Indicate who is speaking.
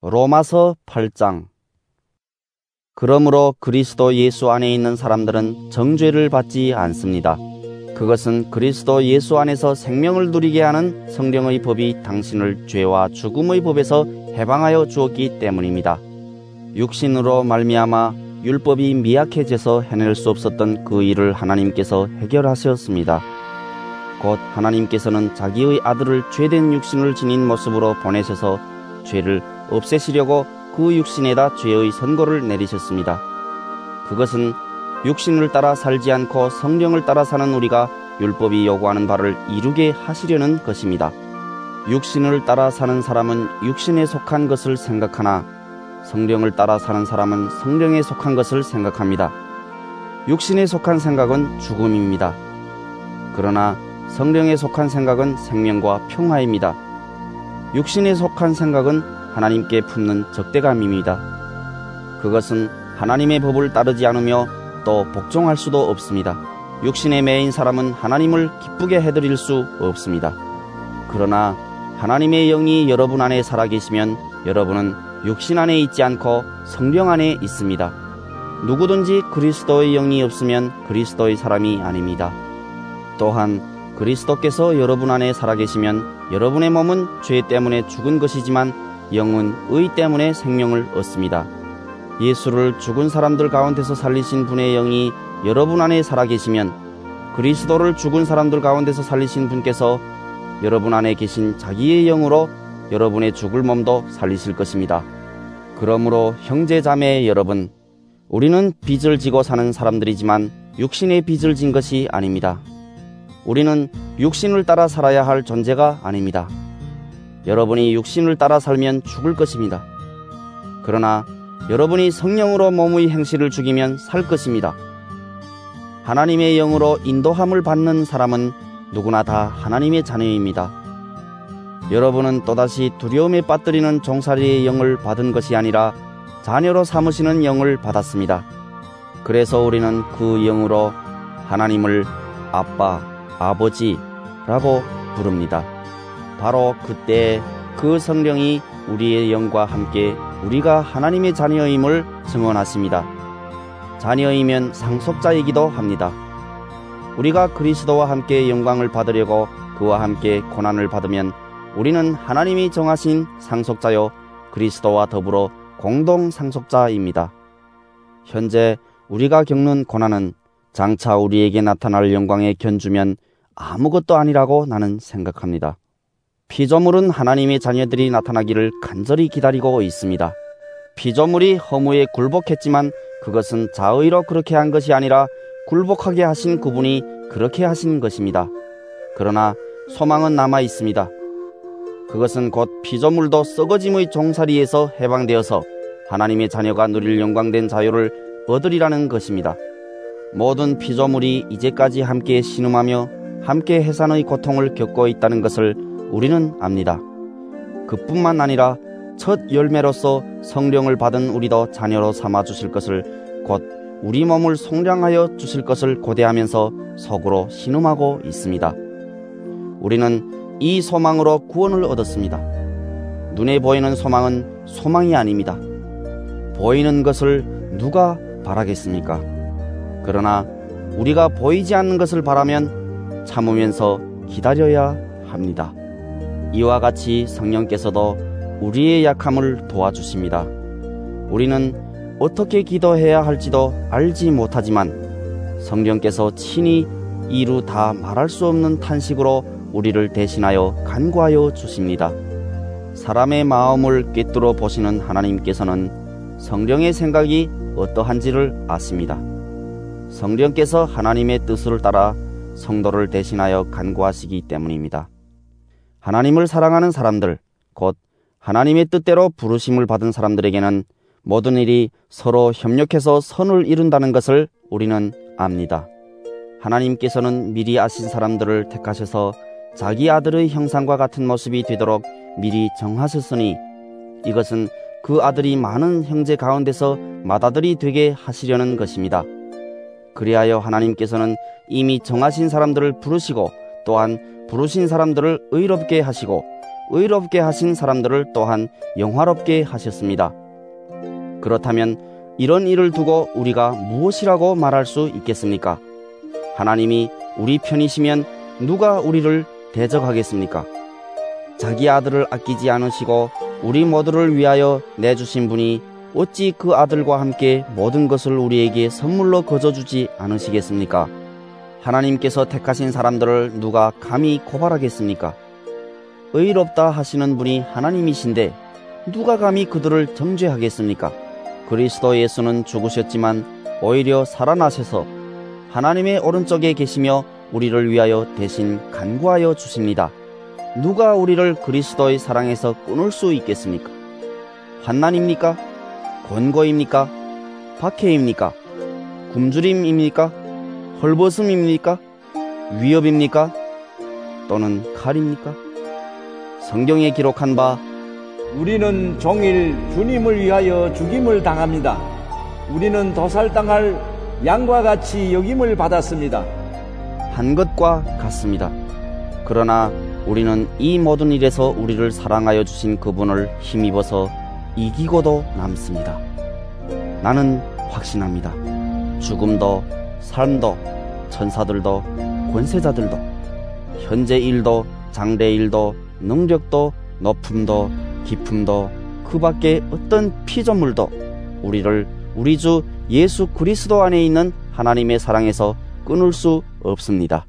Speaker 1: 로마서 8장 그러므로 그리스도 예수 안에 있는 사람들은 정죄를 받지 않습니다. 그것은 그리스도 예수 안에서 생명을 누리게 하는 성령의 법이 당신을 죄와 죽음의 법에서 해방하여 주었기 때문입니다. 육신으로 말미암아 율법이 미약해져서 해낼 수 없었던 그 일을 하나님께서 해결하셨습니다. 곧 하나님께서는 자기의 아들을 죄된 육신을 지닌 모습으로 보내셔서 죄를 없애시려고 그 육신에다 죄의 선고를 내리셨습니다. 그것은 육신을 따라 살지 않고 성령을 따라 사는 우리가 율법이 요구하는 바를 이루게 하시려는 것입니다. 육신을 따라 사는 사람은 육신에 속한 것을 생각하나 성령을 따라 사는 사람은 성령에 속한 것을 생각합니다. 육신에 속한 생각은 죽음입니다. 그러나 성령에 속한 생각은 생명과 평화입니다. 육신에 속한 생각은 하나님께 품는 적대감입니다. 그것은 하나님의 법을 따르지 않으며 또 복종할 수도 없습니다. 육신에 매인 사람은 하나님을 기쁘게 해드릴 수 없습니다. 그러나 하나님의 영이 여러분 안에 살아계시면 여러분은 육신 안에 있지 않고 성령 안에 있습니다. 누구든지 그리스도의 영이 없으면 그리스도의 사람이 아닙니다. 또한 그리스도께서 여러분 안에 살아계시면 여러분의 몸은 죄 때문에 죽은 것이지만 영은 의 때문에 생명을 얻습니다. 예수를 죽은 사람들 가운데서 살리신 분의 영이 여러분 안에 살아계시면 그리스도를 죽은 사람들 가운데서 살리신 분께서 여러분 안에 계신 자기의 영으로 여러분의 죽을 몸도 살리실 것입니다. 그러므로 형제 자매 여러분, 우리는 빚을 지고 사는 사람들이지만 육신의 빚을 진 것이 아닙니다. 우리는 육신을 따라 살아야 할 존재가 아닙니다. 여러분이 육신을 따라 살면 죽을 것입니다. 그러나 여러분이 성령으로 몸의 행실을 죽이면 살 것입니다. 하나님의 영으로 인도함을 받는 사람은 누구나 다 하나님의 자녀입니다. 여러분은 또다시 두려움에 빠뜨리는 종살이의 영을 받은 것이 아니라 자녀로 삼으시는 영을 받았습니다. 그래서 우리는 그 영으로 하나님을 아빠, 아버지라고 부릅니다. 바로 그때 그 성령이 우리의 영과 함께 우리가 하나님의 자녀임을 증언하십니다. 자녀이면 상속자이기도 합니다. 우리가 그리스도와 함께 영광을 받으려고 그와 함께 고난을 받으면 우리는 하나님이 정하신 상속자요 그리스도와 더불어 공동 상속자입니다. 현재 우리가 겪는 고난은 장차 우리에게 나타날 영광에 견주면 아무것도 아니라고 나는 생각합니다. 피조물은 하나님의 자녀들이 나타나기를 간절히 기다리고 있습니다. 피조물이 허무에 굴복했지만 그것은 자의로 그렇게 한 것이 아니라 굴복하게 하신 그분이 그렇게 하신 것입니다. 그러나 소망은 남아 있습니다. 그것은 곧 피조물도 썩어짐의 종살이에서 해방되어서 하나님의 자녀가 누릴 영광된 자유를 얻으리라는 것입니다. 모든 피조물이 이제까지 함께 신음하며 함께 해산의 고통을 겪고 있다는 것을 우리는 압니다. 그뿐만 아니라 첫 열매로서 성령을 받은 우리도 자녀로 삼아 주실 것을 곧 우리 몸을 성량하여 주실 것을 고대하면서 속으로 신음하고 있습니다. 우리는 이 소망으로 구원을 얻었습니다. 눈에 보이는 소망은 소망이 아닙니다. 보이는 것을 누가 바라겠습니까? 그러나 우리가 보이지 않는 것을 바라면 참으면서 기다려야 합니다. 이와 같이 성령께서도 우리의 약함을 도와주십니다. 우리는 어떻게 기도해야 할지도 알지 못하지만 성령께서 친히 이루 다 말할 수 없는 탄식으로 우리를 대신하여 간구하여 주십니다. 사람의 마음을 꿰뚫어 보시는 하나님께서는 성령의 생각이 어떠한지를 아십니다. 성령께서 하나님의 뜻을 따라 성도를 대신하여 간구하시기 때문입니다. 하나님을 사랑하는 사람들, 곧 하나님의 뜻대로 부르심을 받은 사람들에게는 모든 일이 서로 협력해서 선을 이룬다는 것을 우리는 압니다. 하나님께서는 미리 아신 사람들을 택하셔서 자기 아들의 형상과 같은 모습이 되도록 미리 정하셨으니 이것은 그 아들이 많은 형제 가운데서 맏아들이 되게 하시려는 것입니다. 그리하여 하나님께서는 이미 정하신 사람들을 부르시고 또한 부르신 사람들을 의롭게 하시고 의롭게 하신 사람들을 또한 영화롭게 하셨습니다. 그렇다면 이런 일을 두고 우리가 무엇이라고 말할 수 있겠습니까? 하나님이 우리 편이시면 누가 우리를 대적하겠습니까? 자기 아들을 아끼지 않으시고 우리 모두를 위하여 내주신 분이 어찌 그 아들과 함께 모든 것을 우리에게 선물로 거저주지 않으시겠습니까? 하나님께서 택하신 사람들을 누가 감히 고발하겠습니까? 의롭다 하시는 분이 하나님이신데 누가 감히 그들을 정죄하겠습니까? 그리스도 예수는 죽으셨지만 오히려 살아나셔서 하나님의 오른쪽에 계시며 우리를 위하여 대신 간구하여 주십니다. 누가 우리를 그리스도의 사랑에서 끊을 수 있겠습니까? 환난입니까? 권고입니까? 박해입니까? 굶주림입니까? 헐벗음입니까? 위협입니까? 또는 칼입니까? 성경에 기록한 바
Speaker 2: 우리는 종일 주님을 위하여 죽임을 당합니다. 우리는 도살당할 양과 같이 여김을 받았습니다.
Speaker 1: 한 것과 같습니다. 그러나 우리는 이 모든 일에서 우리를 사랑하여 주신 그분을 힘입어서 이기고도 남습니다. 나는 확신합니다. 죽음도 삶도 천사들도 권세자들도 현재 일도 장래 일도 능력도 높음도 깊음도 그 밖에 어떤 피조물도 우리를 우리 주 예수 그리스도 안에 있는 하나님의 사랑에서 끊을 수 없습니다.